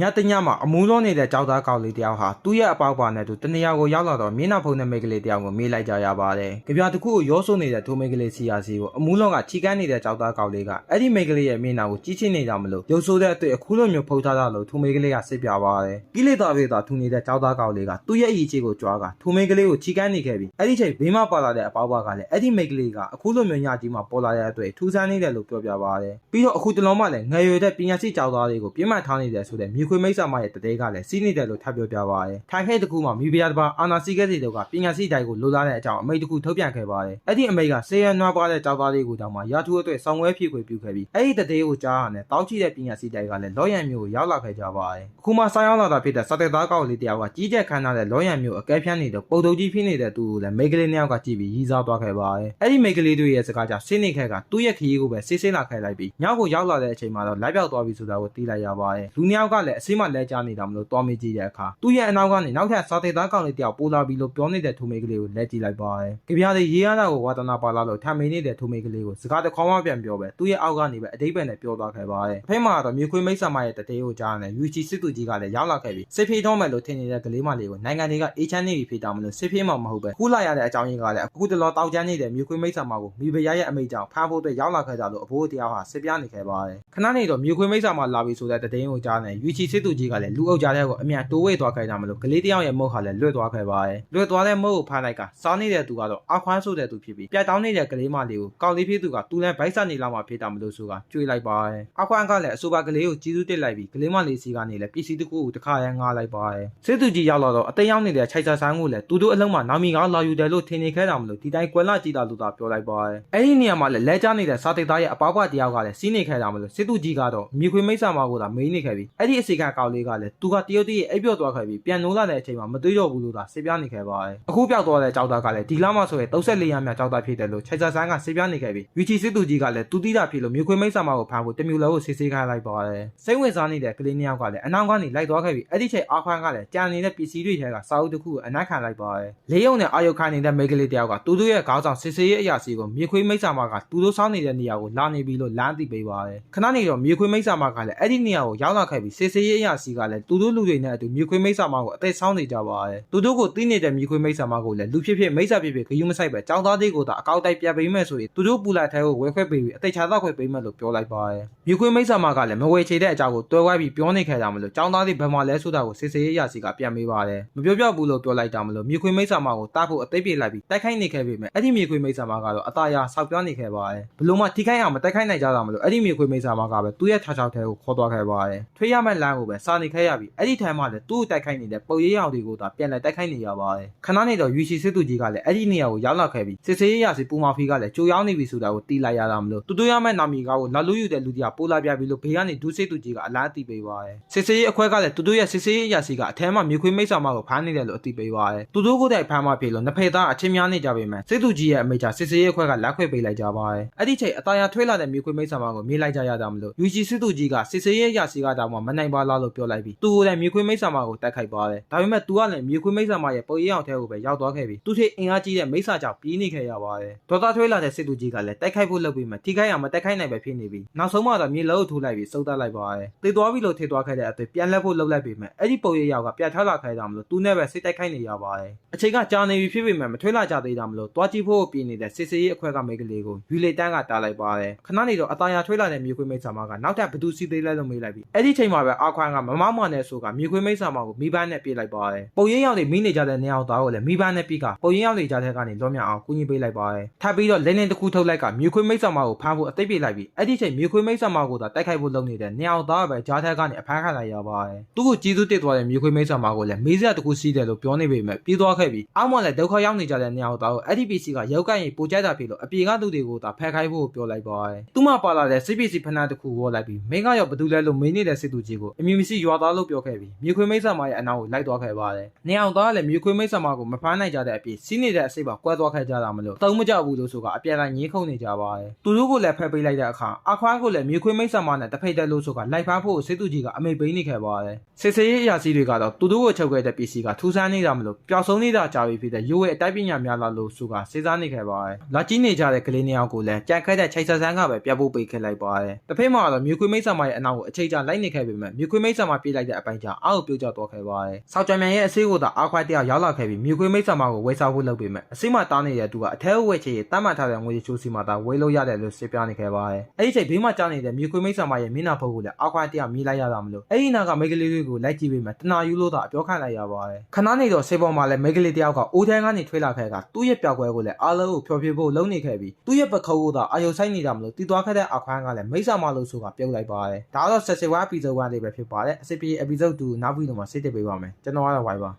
ညတညမှာအမူးလုံးနေတဲ့ကြောက်သားကောင်လေးတယောက်ဟာသူ့ရဲ့အပေါက်ပါနဲ့သူတနေရာကိုရောက်လာတော့မျက်နှာဖုံးတဲ့မိန်းကလေးတယောက်ကိုမေးလိုက်ကြရပါတယ်။ကြပြတစ်ခုကိုရောဆိုးနေတဲ့ထိုမိန်းကလေးစီယာစီကိုအမူးလုံးကချီကန်းနေတဲ့ကြောက်သားကောင်လေးကအဲ့ဒီမိန်းကလေးရဲ့မျက်နှာကိုကြီးချင်းနေတာမလို့ရုပ်ဆိုးတဲ့အတွေ့အခုလိုမျိုးဖုံးထားတာလို့ထိုမိန်းကလေးကစစ်ပြပါတယ်။ကိလေသာပြေသာထူနေတဲ့ကြောက်သားကောင်လေးကသူ့ရဲ့အရေးချေကိုကြွားကထိုမိန်းကလေးကိုချီကန်းနေခဲ့ပြီးအဲ့ဒီချိန်ဘေးမှာပါလာတဲ့အပေါက်ပါကလည်းအဲ့ဒီမိန်းကလေးကအခုလိုမျိုးညကြီးမှာပေါ်လာတဲ့အတွေ့ထူးဆန်းနေတယ်လို့ပြောပြပါတယ်။ပြီးတော့အခုတလုံးမှလည်းငယ်ရွယ်တဲ့ပညာရှိကြောက်သားတွေကိုပြင်းမှတ်ထားနေတယ်ဆိုတဲ့မြေခွေမိတ်ဆာမရဲ့တတဲကလည်းစီးနေတယ်လို့ထပ်ပြောပြပါတယ်။ထိုင်ခဲတစ်ခုမှာမိဖုရားတစ်ပါးအာနာစီကဲစီတို့ကပညာရှိတိုင်းကိုလိုလားတဲ့အကြောင်းအမိန့်တစ်ခုထုတ်ပြန်ခဲ့ပါတယ်။အဲ့ဒီအမိန့်ကဆေးရနွားပါတဲ့ကြောက်သားတွေကိုတောင်မှရာထူးအတွက်ဆောင်းဝဲဖြစ်ခွေပြုခဲ့ပြီးအဲ့ဒီတတဲကိုကြားရတဲ့တောက်ချီတဲ့ပညာရှိတိုင်းကလည်းလောရံမျိုးကိုရောက်လာခဲ့ကြပါတယ်။အခုမှဆောင်းရောက်လာတာဖြစ်တဲ့စတဲ့သားကောက်လေးတယောက်ကကြီးကျယ်ခမ်းနားတဲ့လောရံမျိုးအကဲဖြန်းနေတဲ့ပုံတုပ်ကြီးဖြစ်နေတဲ့သူကိုလည်းမိန်းကလေးနှစ်ယောက်ကကြည့်ပြီးရီးစားသွားခဲ့ပါတယ်။အဲ့ဒီမိန်းကလေးတွေရဲ့စကားကြောင့်ဆင်းနေခဲ့ကသူ့ရဲ့ခရီးကိုပဲဆေးဆေးလာခဲ့လိုက်ပြီးညောက်ကိုရောက်လာတဲ့အချိန်မှာတော့လိုက်ပြောက်သွားပြီဆိုတာကိုသိလိုက်ရပါတယ်။လူနှစ်ယောက်ကလည်းအစိမ့်မလဲကြနေတာမလို့တွားမေးကြည့်တဲ့အခါသူ့ရဲ့အနောက်ကနေနောက်ထပ်စာသေးသားကောင်လေးတယောက်ပိုလာပြီးလို့ပြောနေတဲ့ထိုမိန်းကလေးကိုလက်ကြည့်လိုက်ပါတယ်။ကြပြားလေးရေးရတာကိုဝါသနာပါလာလို့ထမ်းမင်းနေတဲ့ထိုမိန်းကလေးကိုစကားတစ်ခေါက်မှပြန်ပြောပဲသူ့ရဲ့အောက်ကနေပဲအတိတ်ပဲနဲ့ပြောသွားခဲ့ပါတယ်။အဖေမှာတော့မြေခွေးမိတ်ဆာမရဲ့တတေးကိုကြားနေယူချီစစ်သူကြီးကလည်းရောက်လာခဲ့ပြီးစစ်ဖေးတော့မယ်လို့ထင်နေတဲ့ကလေးမလေးကိုနိုင်ငံတွေကအေးချမ်းနေပြီဖြစ်တာမလို့စစ်ဖေးမှမဟုတ်ပဲခုလာရတဲ့အကြောင်းရင်းကလည်းအခုတလောတောက်ချမ်းနေတဲ့မြေခွေးမိတ်ဆာမကိုမိဖုရားရဲ့အမိန့်ကြောင့်ဖမ်းဖို့အတွက်ရောက်လာခဲ့ကြလို့အဖိုးတရားဟာစစ်ပြနေခဲ့ပါတယ်။ခဏနေတော့မြေခွေးမိတ်ဆာမလာပြီဆိုတဲ့တတေးကိုကြားနေယူချီစစ်သူကြီးကလည်းလူအုပ်ကြားတဲ့ကိုအမြန်တိုးဝေးသွားခဲ့ကြမလို့ကလေးတယောက်ရဲ့မုတ်ဟာလည်းလွတ်သွားခဲ့ပါတယ်။လွတ်သွားတဲ့မုတ်ကိုဖမ်းလိုက်ကစားနေတဲ့သူကတော့အခွမ်းဆိုတဲ့သူဖြစ်ပြီးပြတ်တောင်းနေတဲ့ကလေးမလေးကိုကောက်လေးဖြစ်သူကသူလည်းဗိုက်ဆနေလောက်မှဖြစ်တာမလို့ဆိုတာကြွေးလိုက်ပါတယ်။အခွမ်းကလည်းအဆိုပါကလေးကိုကြီးစုတက်လိုက်ပြီးကလေးမလေးစီကနေလည်းပစ္စည်းတစ်ခုကိုတစ်ခါရန်ငားလိုက်ပါတယ်။စစ်သူကြီးရောက်လာတော့အသိရောက်နေတဲ့ခြိုက်ဆာဆန်းကိုလည်းသူတို့အလုံးမှာနာမီကားလာယူတယ်လို့ထင်နေခဲ့တာမလို့ဒီတိုင်းကွယ်လာကြည့်တာလို့သာပြောလိုက်ပါတယ်။အဲ့ဒီနေရာမှာလည်းလဲကျနေတဲ့စာတိတ်သားရဲ့အပေါက်ပတယောက်ကလည်းစီးနေခဲ့တာမလို့စစ်သူကြီးကတော့မြေခွေမိတ်ဆာမကိုသာမေးနေခဲ့ပြီးအဲ့ဒီအစီကကောက်လေးကလည်းသူကတရုတ်တည်းရဲ့အိပ်ပျော့သွားခဲ့ပြီးပြန်နိုးလာတဲ့အချိန်မှာမတွေးတော့ဘူးလို့သာစစ်ပြနေခဲ့ပါတယ်။အခုပျောက်သွားတဲ့ကြောက်သားကလည်းဒီလမှဆိုရင်34ရမ်းမြောက်ကြောက်သားဖြစ်တယ်လို့ခြိုက်ဆာဆန်းကစစ်ပြနေခဲ့ပြီးယူချီစစ်သူကြီးကလည်းသူတိတာဖြစ်လို့မြေခွေမိတ်ဆာမကိုဖမ်းဖို့တမျိုးလုံးကိုစစ်ဆေးခိုင်းလိုက်ပါတယ်။စိတ်ဝင်စားနေတဲ့ကလေးနှစ်ယောက်ကလည်းအနောက်ကနေလိုက်သွားခဲ့ပြီးအဲ့ဒီချိန်အာခွမ်းကလည်းကြံနေတဲ့ပစ္စည်းတွေထဲကစာအုပ်တစ်ခုကိုအနက်ခံလိုက်ပါတယ်။လေးယုံနဲ့အာယုတ်ခိုင်းနေတဲ့မိန်းကလေးတယောက်ကသူတို့ရဲ့ခေါင်းဆောင်စစ်ဆေးရေးအရာစီကိုမြေခွေမိတ်ဆာမကသူတို့စောင်းနေတဲ့နေရာကိုလာနေပြီလို့လမ်းသိပေးပါတယ်။ခဏနေတော့မြေခွေမိတ်ဆာမကလည်းအဲ့ဒီနေရာကိုရောက်လာခဲ့ပြီးစစ်ဆေးရေးအရာစီကလည်းသူတို့လူတွေနဲ့အတူမြေခွေမိတ်ဆာမကိုအသက်ဆောင်းနေကြပါတယ်။သူတို့ကိုသိနေတဲ့မြေခွေမိတ်ဆာမကိုလည်းလူဖြစ်ဖြစ်မိတ်ဆာဖြစ်ဖြစ်ဂယုမဆိုင်ပဲចောင်းသားသေးကိုသာအကောက်တိုက်ပြပေးမယ်ဆိုရင်သူတို့ပူလာထဲကိုဝဲခွဲပေးပြီးအသက်ချသောက်ခွဲပေးမယ်လို့ပြောလိုက်ပါတယ်။မြေခွေမိတ်ဆာမကလည်းမဝေချေတဲ့အကြောင်းကိုတွဲဝိုင်းပြီးပြောနေခဲ့တာမလို့ចောင်းသားသေးဘယ်မှာလဲဆိုတာကိုစစ်ဆေးရေးအရာစီကပြန်မေးပါတယ်။မပြောပြဘူးလို့ပြောလိုက်တာမလို့မြေခွေမိတ်ဆာမကိုတားဖို့အသိပြေလိုက်ပြီးတိုက်ခိုက်နေခဲ့ပေမဲ့အဲ့ဒီမြေခွေမိတ်ဆာမကတော့အသားရဆောက်ပြောနေခဲ့ပါတယ်။ဘလို့မှထိခိုက်အောင်မတိုက်ခိုက်နိုင်ကြတာမလို့အဲ့ဒီမြေခွေမိတ်ဆာမကပဲသူ့ရဲ့ခြားခြားထဲကိုခေါ်သွားခဲ့ပါတယ်။ထွေးရမဲ့လမ်းကိုပဲစာနေခဲ့ရပြီးအဲ့ဒီထိုင်မှလည်းသူ့ကိုတိုက်ခိုက်နေတဲ့ပုံရိပ်ရောင်တွေကိုသာပြန်လဲတိုက်ခိုက်နေရပါတယ်။ခဏနေတော့ယူရှိစစ်သူကြီးကလည်းအဲ့ဒီနေရာကိုရောက်လာခဲ့ပြီးစစ်စေးရစီပူမာဖီကလည်းကြိုရောက်နေပြီဆိုတာကိုတီးလိုက်ရတာမလို့တူတူရမဲ့နာမီကားကိုလာလူယူတဲ့လူကြီးကပိုလာပြပြီးလို့ဘေးကနေဒူးစစ်သူကြီးကအလားအသိပေးပါတယ်။စစ်စေးအခွဲကလည်းတူတူရဲ့စစ်စေးရစီကအထဲမှာမြေခွေမိတ်ဆာမကိုဖမ်းနေတယ်လို့အသိပေးပါတယ်။တူတူကိုယ်တိုင်ဖမ်းမှဖြစ်လို့နှစ်ဖက်သားအချင်းများနေကြပေမဲ့စစ်သူကြီးရဲ့အမိချာစစ်စေးအခွဲကလက်ခွဲပေးလိုက်ကြပါတယ်။အဲ့ဒီချိန်အသားရထွေးလာတဲ့မြေခွေမိတ်ဆာမကိုမြေးလိုက်ကြရတာမလို့ယူရှိစစ်သူကြီးကစစ်စေးရစီကတောင်မှမနိုင်ပါလားလို့ပြောလိုက်ပြီးသူကိုယ်တိုင်မြေခွေမိတ်ဆာမကိုတိုက်ခိုက်ပါတယ်။ဒါပေမဲ့သူကလည်းမြေခွေမိတ်ဆာမရဲ့ပုံရိပ်အောင်ထဲကိုပဲရောက်သွားခဲ့ပြီးသူထိအင်အားကြီးတဲ့မိတ်ဆာကြောင့်ပြေးနေခဲ့ရပါတယ်။ဒေါက်တာထွေးလာတဲ့စစ်သူကြီးကလည်းတိုက်ခိုက်ဖို့လုပ်ပြီးမှထိခိုက်အောင်မတိုက်ခိုက်နိုင်ပဲဖြစ်နေပြီးနောက်ဆုံးမှတော့မြေလုံးကိုထိုးလိုက်ပြီးစုပ်တက်လိုက်ပါတယ်။တေသွားပြီးလို့ထေသွားခဲ့တဲ့အသွေးပြန်လက်ဖို့လုပ်လိုက်ပြီးမှအဲ့ဒီပုံရိပ်ရောက်ကပြတ်ထွက်လာခဲ့တာမလို့သူနဲ့ပဲစိတ်တိုက်ခိုက်နေရပါတယ်။အချိန်ကကြာနေပြီဖြစ်ပေမဲ့မထွေးလာကြသေးတာမလို့တွားကြည့်ဖို့ပြင်နေတဲ့စစ်စေးရေးအခွဲကမိတ်ကလေးကိုယူလေတန်းကတားလိုက်ပါတယ်။ခဏနေတော့အသားရထွေးလာတဲ့မြေခွေးမိတ်ဆာမကနောက်ထပ်ဘသူစီသေးလဲလို့မေးလိုက်ပြီးအဲ့ဒီချိန်မှာပဲအာခွမ်းကမမမနဲ့ဆိုကမြေခွေးမိတ်ဆာမကိုမိဘနဲ့ပြေးလိုက်ပါတယ်။ပုံရိပ်ရောက်နေမိနေကြတဲ့နေအောင်သားကိုလည်းမိဘနဲ့ပြေးကပုံရိပ်ရောက်နေကြတဲ့ကနေလွန်မြောက်အောင်ကူညီပေးလိုက်ပါတယ်။ထပ်ပြီးတော့လင်းလင်းတစ်ခုထုတ်လိုက်ကမြေခွေးမိတ်ဆာမကိုဖမ်းဖို့အသိပေးလိုက်ပြီးအဲ့ဒီချိန်မြေခွေးမိတ်ဆာမကိုသာတိုက်ခိုက်ဖို့လုပ်နေတဲ့နေအောင်သားပဲကြားထက်ကနေအဖမ်းခံလိုက်ရပါတယ်။သူ့ကိုကြီးစုတစ်သွားတဲ့မြေခွေးမိတ်ဆာမကိုလည်းမေးစရာတစ်ခုစီးတယ်လို့ပြောနေပေမဲ့ပြေးသွားခဲ့ပြီးအောက်မှလည်းဒုက္ခရောက်နေကြတဲ့နေအောင်သားကိုအဲ့ဒီ PC ကရောက်ကရင်ပိုကြိုက်တာဖြစ်လို့အပြေကသူတွေကိုသာဖက်ခိုင်းဖို့ပြောလိုက်ပါတယ်။သူမှပါလာတဲ့ CPC ဖနာတစ်ခုဝေါ်လိုက်ပြီးမင်းကရောဘသူလဲလို့မင်းနေတဲ့စစ်သူကြီးကိုအမြင်မရှိရွာသားလို့ပြောခဲ့ပြီးမြေခွေးမိတ်ဆာမရဲ့အနောက်ကိုလိုက်သွားခဲ့ပါတယ်။နေအောင်သားကလည်းမြေခွေးမိတ်ဆာမကိုမဖမ်းနိုင်ကြတဲ့အပြင်စီးနေတဲ့အစိပ်ပါကွဲသွားခဲ့ကြတာမလို့တုံးမကြဘူးလို့ဆိုကအပြန်လိုက်ငင်းခုန်နေကြပါတယ်။သူတို့ကိုလည်းဖက်ပေးလိုက်တဲ့အခါအခွားကိုလည်းမြေခွေးမိတ်ဆာမနဲ့တဖိတ်တက်လို့ဆိုကလိုက်ဖမ်းဖို့စစ်သူကြီးကအမိတ်ပေးနေခဲ့ပါတယ်။စစ်စေးရေးအရာစီတွေကတော့သူတို့ကိုချုပ်ခဲ့တဲ့ပစ္စည်းကထူးဆန်းနေတာမလို့ပျောက်ဆုံးနေတာကြာပြီဖြစ်တဲ့ရိုးရဲ့အတိုက်ပညာများလာလို့ဆိုကစဉ်းစားနေခဲ့ပါတယ်။လာကြည့်နေကြတဲ့ကလေးနှစ်ယောက်ကိုလည်းကြံခက်တဲ့ချိတ်ဆက်ဆန်းကပဲပြတ်ဖို့ပေးခဲ့လိုက်ပါတယ်။တစ်ဖက်မှာတော့မြေခွေးမိတ်ဆာမရဲ့အနောက်ကိုအချိန်ကြာလိုက်နေခဲ့ပေမဲ့မြေခွေးမိတ်ဆာမပြေးလိုက်တဲ့အပိုင်းကြောင့်အောက်ကိုပြုတ်ကျသွားခဲ့ပါတယ်။ဆောက်ကြံမြန်ရဲ့အဆေးကိုသာအားခွိုက်တယောက်ရောက်လာခဲ့ပြီးမြေခွေးမိတ်ဆာမကိုဝေစားဖို့လုပ်ပေမဲ့အစိမတားနေတဲ့သူကအထဲဝဲချေတတ်မှတ်ထားတဲ့ငွေချိုးစီမှာသာဝေလို့ရတယ်လို့ရှင်းပြနေခဲ့ပါတယ်။အဲ့ဒီချိန်ဘေးမှာကြားနေတဲ့မြေခွေးမိတ်ဆာမရဲ့မျက်နှာဖုတ်ကိုလည်းအားခွိုက်တယောက်မြည်လိုက်ရတာမလို့အဲ့ဒီနာကမိတ်ကလေးလေးကိုလိုက်ကြည့်ပေမဲ့တနာယူလို့သာအပြောခံလိုက်ရပါတယ်။ခဏနေတော့ဆေးပေါ်မှာလည်းမိတ်ကလေးတယောက်ကအိုးထဲကနေထွေးလာခဲ့ကသူ့ရဲ့ပြောက်ကွဲကိုလည်းအားလုံးကိုဖျော်ဖြေဖို့လုပ်နေခဲ့ပြီးသူ့ရဲ့ပခုံးကိုသာအာယုံဆိုင်နေတာမလို့တီးသွားခဲ့တဲ့အခွမ်းကလည်းမိတ်ဆာမလို့ဆိုတာပြုတ်လိုက်ပါတယ်။ဒါကတော့ဆက်စစ်ဝါအပီဆိုဒ်1လေးပဲဖြစ်ပါတယ်။အစစ်ပြေအပီဆိုဒ်2နောက်ပြီးတော့မှစစ်တက်ပေးပါမယ်။ကျွန်တော်ကတော့ဝိုင်ပါ